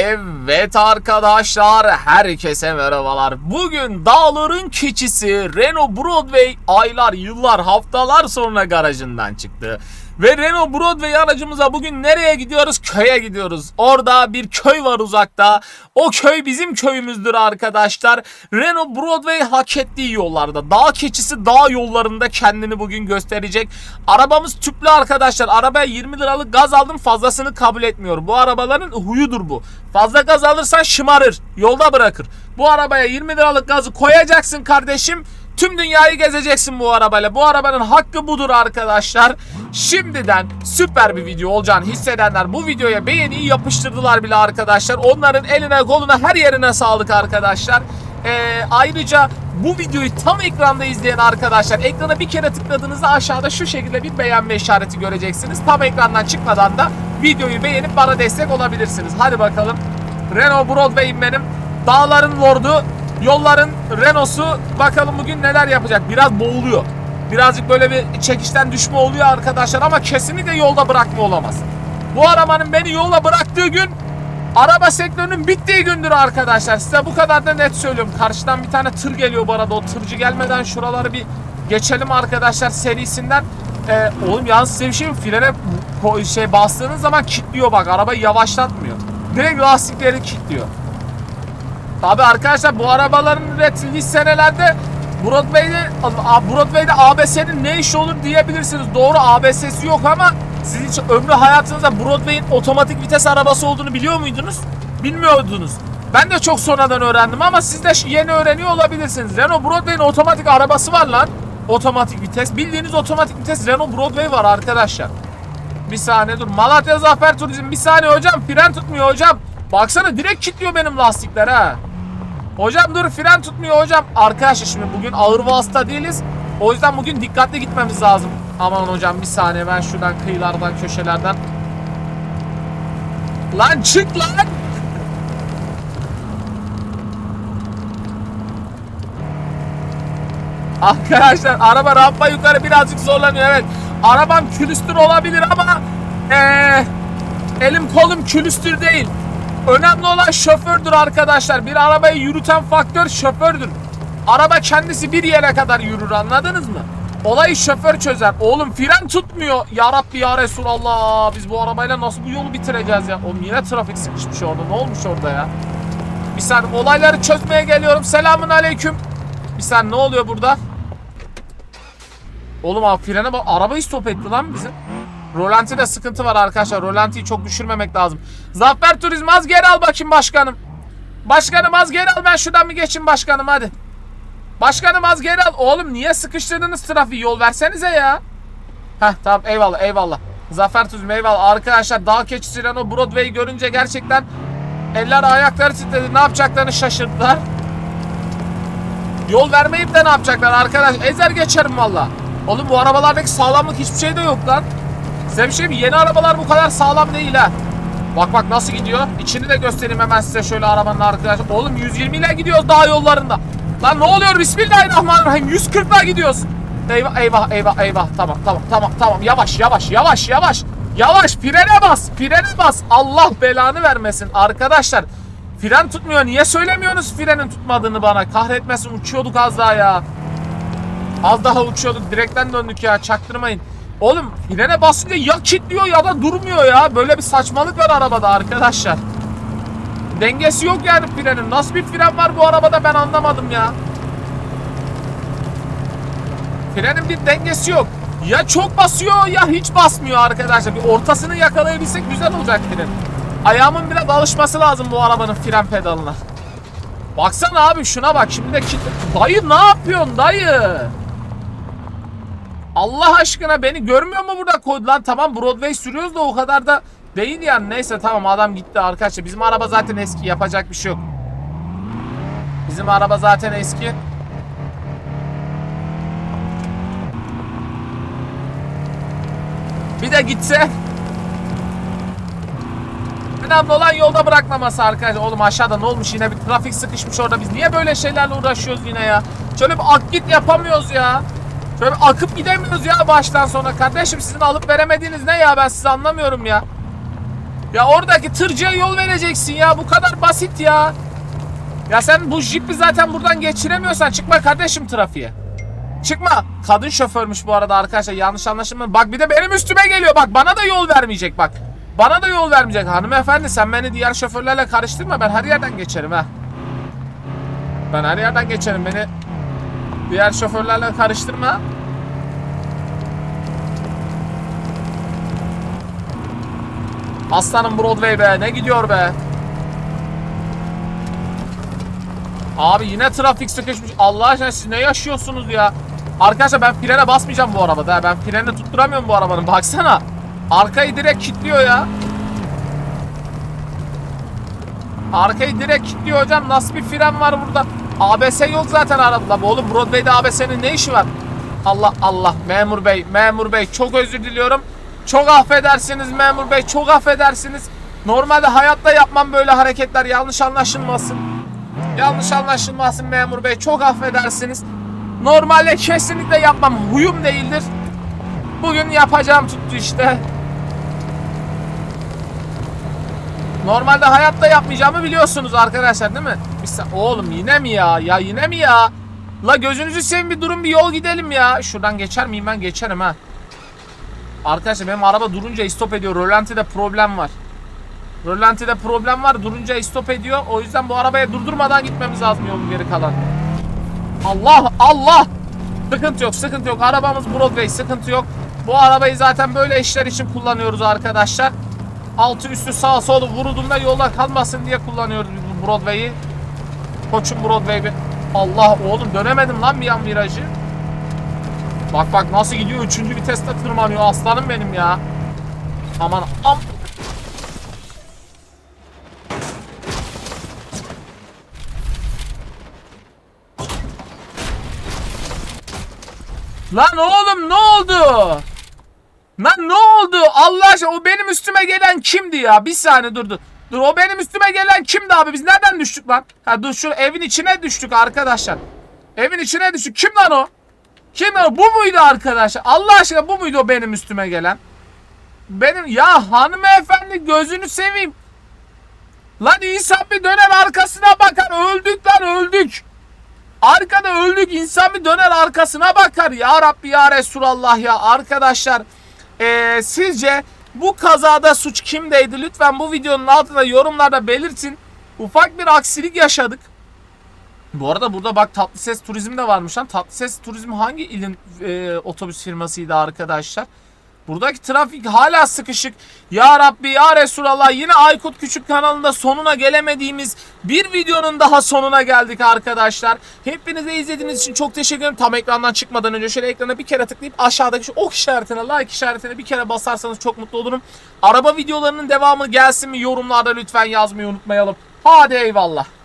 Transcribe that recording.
Evet arkadaşlar herkese merhabalar. Bugün dağların keçisi Renault Broadway aylar, yıllar, haftalar sonra garajından çıktı. Ve Renault Broadway aracımıza bugün nereye gidiyoruz? Köye gidiyoruz. Orada bir köy var uzakta. O köy bizim köyümüzdür arkadaşlar. Renault Broadway hak ettiği yollarda. Dağ keçisi dağ yollarında kendini bugün gösterecek. Arabamız tüplü arkadaşlar. Arabaya 20 liralık gaz aldım fazlasını kabul etmiyor. Bu arabaların huyudur bu. Fazla gaz alırsan şımarır. Yolda bırakır. Bu arabaya 20 liralık gazı koyacaksın kardeşim. Tüm dünyayı gezeceksin bu arabayla. Bu arabanın hakkı budur arkadaşlar. Şimdiden süper bir video olacağını hissedenler bu videoya beğeniyi yapıştırdılar bile arkadaşlar. Onların eline koluna her yerine sağlık arkadaşlar. Ee, ayrıca bu videoyu tam ekranda izleyen arkadaşlar ekrana bir kere tıkladığınızda aşağıda şu şekilde bir beğenme işareti göreceksiniz. Tam ekrandan çıkmadan da videoyu beğenip bana destek olabilirsiniz. Hadi bakalım. Renault Broadway'im benim. Dağların lordu, yolların Renault'su. Bakalım bugün neler yapacak. Biraz boğuluyor. Birazcık böyle bir çekişten düşme oluyor arkadaşlar ama kesinlikle yolda bırakma olamaz. Bu arabanın beni yolda bıraktığı gün araba sektörünün bittiği gündür arkadaşlar. Size bu kadar da net söylüyorum. Karşıdan bir tane tır geliyor bu arada. O tırcı gelmeden şuraları bir geçelim arkadaşlar serisinden. Ee, oğlum yalnız size bir şey mi? Frene şey bastığınız zaman kilitliyor bak. Arabayı yavaşlatmıyor. Direkt lastikleri kilitliyor. Tabi arkadaşlar bu arabaların üretildiği senelerde Broadway'de Broadway'de ABS'nin ne işi olur diyebilirsiniz. Doğru ABS'si yok ama siz hiç ömrü hayatınızda Broadway'in otomatik vites arabası olduğunu biliyor muydunuz? Bilmiyordunuz. Ben de çok sonradan öğrendim ama siz de yeni öğreniyor olabilirsiniz. Renault Broadway'in otomatik arabası var lan. Otomatik vites. Bildiğiniz otomatik vites Renault Broadway var arkadaşlar. Bir saniye dur. Malatya Zafer Turizm. Bir saniye hocam. Fren tutmuyor hocam. Baksana direkt kilitliyor benim lastikler ha. Hocam dur fren tutmuyor hocam. Arkadaşlar şimdi bugün ağır vasıta değiliz. O yüzden bugün dikkatli gitmemiz lazım. Aman hocam bir saniye ben şuradan kıyılardan köşelerden. Lan çık lan. Arkadaşlar araba rampa yukarı birazcık zorlanıyor evet. Arabam külüstür olabilir ama eee, elim kolum külüstür değil. Önemli olan şofördür arkadaşlar. Bir arabayı yürüten faktör şofördür. Araba kendisi bir yere kadar yürür anladınız mı? Olayı şoför çözer. Oğlum fren tutmuyor. Ya Rabbi ya Resulallah. Biz bu arabayla nasıl bu yolu bitireceğiz ya? Oğlum yine trafik sıkışmış orada. Ne olmuş orada ya? Bir saniye olayları çözmeye geliyorum. Selamun aleyküm. Bir saniye ne oluyor burada? Oğlum abi frene bak. Arabayı stop etti lan bizim. Rolanti'de sıkıntı var arkadaşlar. Rolanti'yi çok düşürmemek lazım. Zafer Turizm az geri al bakayım başkanım. Başkanım az geri al ben şuradan bir geçeyim başkanım hadi. Başkanım az geri al. Oğlum niye sıkıştırdınız trafiği yol versenize ya. Heh tamam eyvallah eyvallah. Zafer Turizm eyvallah. Arkadaşlar dağ keçisi Renault Broadway'i görünce gerçekten eller ayakları titredi. Ne yapacaklarını şaşırdılar. Yol vermeyip de ne yapacaklar arkadaş? Ezer geçerim valla. Oğlum bu arabalardaki sağlamlık hiçbir şey de yok lan. Size bir şey mi? Yeni arabalar bu kadar sağlam değil ha. Bak bak nasıl gidiyor. İçini de göstereyim hemen size şöyle arabanın arkadaşlar. Oğlum 120 ile gidiyoruz dağ yollarında. Lan ne oluyor? Bismillahirrahmanirrahim. 140 ile gidiyoruz. Eyvah eyvah eyvah eyvah. Tamam tamam tamam tamam. Yavaş yavaş yavaş yavaş. Yavaş frene bas. Frene bas. Allah belanı vermesin arkadaşlar. Fren tutmuyor. Niye söylemiyorsunuz frenin tutmadığını bana? Kahretmesin uçuyorduk az daha ya. Az daha uçuyorduk. Direkten döndük ya. Çaktırmayın. Oğlum frene basınca ya kilitliyor ya da durmuyor ya. Böyle bir saçmalık var arabada arkadaşlar. Dengesi yok yani frenin. Nasıl bir fren var bu arabada ben anlamadım ya. Frenin bir dengesi yok. Ya çok basıyor ya hiç basmıyor arkadaşlar. Bir ortasını yakalayabilsek güzel olacak fren. Ayağımın biraz alışması lazım bu arabanın fren pedalına. Baksana abi şuna bak şimdi de kitle... Dayı ne yapıyorsun dayı? Allah aşkına beni görmüyor mu burada koydu lan? Tamam Broadway sürüyoruz da o kadar da değil yani. Neyse tamam adam gitti arkadaşlar. Bizim araba zaten eski yapacak bir şey yok. Bizim araba zaten eski. Bir de gitse. Önemli olan yolda bırakmaması arkadaşlar. Oğlum aşağıda ne olmuş yine bir trafik sıkışmış orada. Biz niye böyle şeylerle uğraşıyoruz yine ya? Şöyle bir ak git yapamıyoruz ya. Şöyle akıp gidemiyoruz ya baştan sona. Kardeşim sizin alıp veremediğiniz ne ya ben sizi anlamıyorum ya. Ya oradaki tırcıya yol vereceksin ya. Bu kadar basit ya. Ya sen bu jipi zaten buradan geçiremiyorsan çıkma kardeşim trafiğe. Çıkma. Kadın şoförmüş bu arada arkadaşlar. Yanlış anlaşılma. Bak bir de benim üstüme geliyor. Bak bana da yol vermeyecek bak. Bana da yol vermeyecek. Hanımefendi sen beni diğer şoförlerle karıştırma. Ben her yerden geçerim ha. Ben her yerden geçerim. Beni diğer şoförlerle karıştırma. Aslanım Broadway be. Ne gidiyor be. Abi yine trafik sıkışmış. Allah aşkına siz ne yaşıyorsunuz ya? Arkadaşlar ben frene basmayacağım bu arabada. Ben freni tutturamıyorum bu arabanın. Baksana. Arkayı direkt kilitliyor ya. Arkayı direkt kilitliyor hocam. Nasıl bir fren var burada? ABS yok zaten arabada. Oğlum Broadway'de ABS'nin ne işi var? Allah Allah. Memur bey, memur bey çok özür diliyorum. Çok affedersiniz memur bey. Çok affedersiniz. Normalde hayatta yapmam böyle hareketler. Yanlış anlaşılmasın. Yanlış anlaşılmasın memur bey. Çok affedersiniz. Normalde kesinlikle yapmam. Huyum değildir. Bugün yapacağım tuttu işte. Normalde hayatta yapmayacağımı biliyorsunuz arkadaşlar değil mi? Sa- Oğlum yine mi ya? Ya yine mi ya? La gözünüzü seveyim bir durun bir yol gidelim ya. Şuradan geçer miyim ben? Geçerim ha. Arkadaşlar benim araba durunca stop ediyor. Rölantide problem var. Rölantide problem var. Durunca stop ediyor. O yüzden bu arabaya durdurmadan gitmemiz lazım yolun geri kalan. Allah Allah. Sıkıntı yok sıkıntı yok. Arabamız Broadway sıkıntı yok. Bu arabayı zaten böyle işler için kullanıyoruz arkadaşlar. Altı üstü sağ solu vurulduğunda yolda kalmasın diye kullanıyoruz biz bu Broadway'i. Koçum Broadway bir. Allah oğlum dönemedim lan bir an virajı. Bak bak nasıl gidiyor. Üçüncü viteste tırmanıyor. Aslanım benim ya. Aman am. Lan oğlum ne oldu? Lan ne oldu? Allah aşkına o benim üstüme gelen kimdi ya? Bir saniye dur dur. O benim üstüme gelen kimdi abi? Biz nereden düştük lan? Ha dur şu evin içine düştük arkadaşlar. Evin içine düştük. Kim lan o? Kim lan o? Bu muydu arkadaşlar? Allah aşkına bu muydu o benim üstüme gelen? Benim ya hanımefendi gözünü seveyim. Lan insan bir döner arkasına bakar. Öldük lan öldük. Arkada öldük insan bir döner arkasına bakar. Ya Rabbi ya Resulallah ya arkadaşlar. Ee, sizce bu kazada suç kimdeydi? Lütfen bu videonun altında yorumlarda belirtin. Ufak bir aksilik yaşadık. Bu arada burada bak tatlı ses turizmi de varmış lan. Tatlı ses turizmi hangi ilin e, otobüs firmasıydı arkadaşlar? Buradaki trafik hala sıkışık. Ya Rabbi ya Resulallah yine Aykut Küçük kanalında sonuna gelemediğimiz bir videonun daha sonuna geldik arkadaşlar. Hepinize izlediğiniz için çok teşekkür ederim. Tam ekrandan çıkmadan önce şöyle ekrana bir kere tıklayıp aşağıdaki şu ok işaretine like işaretine bir kere basarsanız çok mutlu olurum. Araba videolarının devamı gelsin mi yorumlarda lütfen yazmayı unutmayalım. Hadi eyvallah.